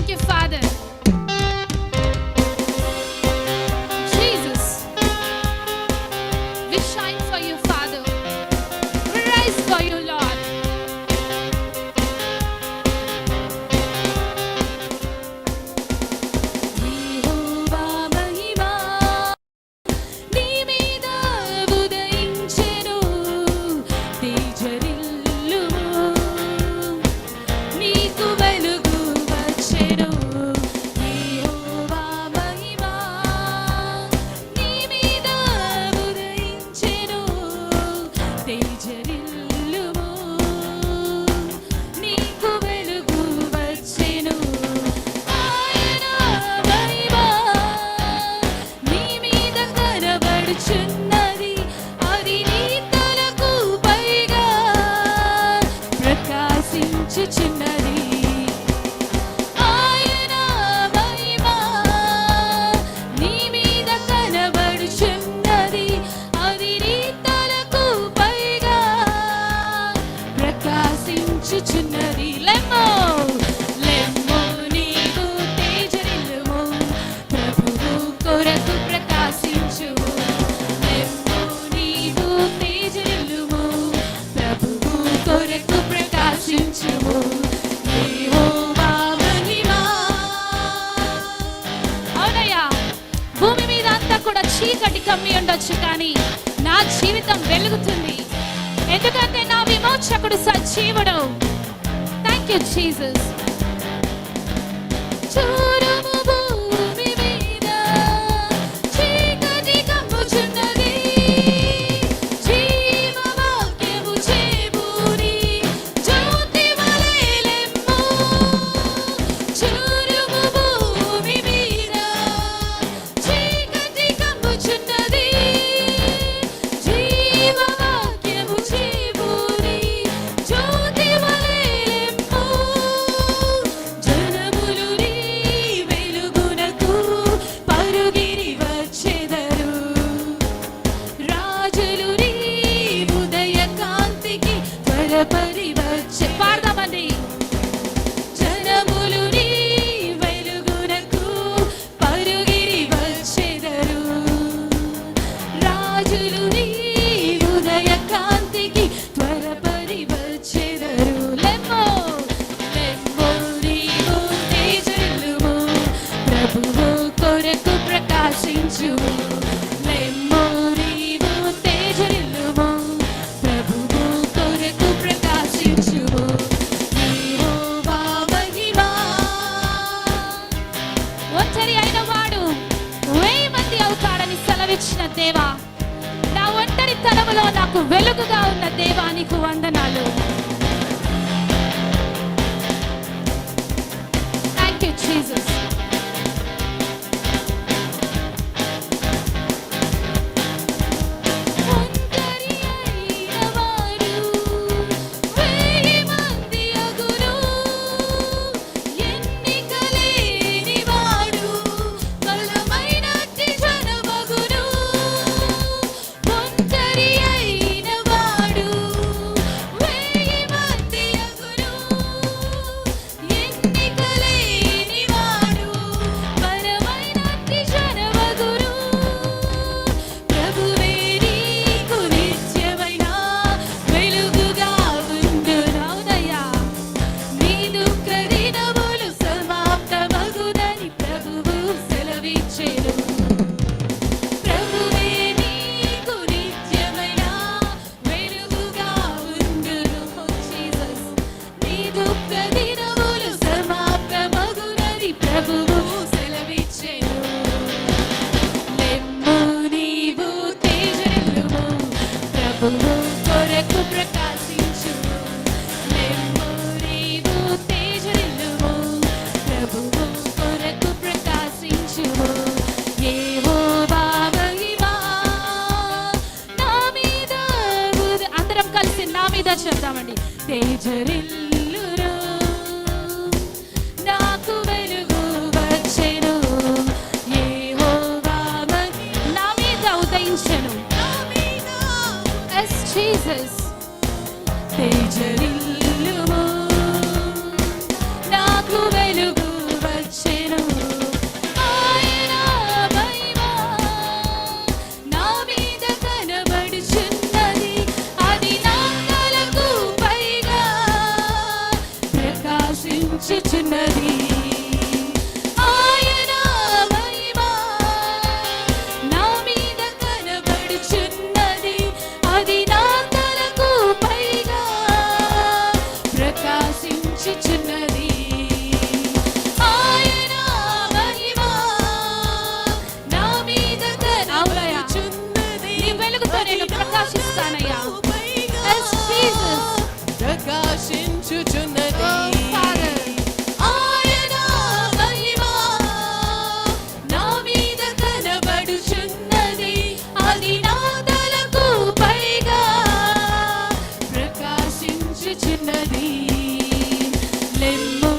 Thank you, Father. కావచ్చు కానీ నా జీవితం వెలుగుతుంది. ఎందుకంటే నా విమోచకుడు సజీవుడు. థ్యాంక్ యూ జీసస్ వచ్చిన దేవా నా ఒంటరి తలములో నాకు వెలుగుగా ఉన్న దేవా నీకు వందనాలు. Thank you Jesus stage rilla కనబడుచున్నది అది నా తలకు పైగా ప్రకాశించుచున్నది. ఆయన మహిమ les mots.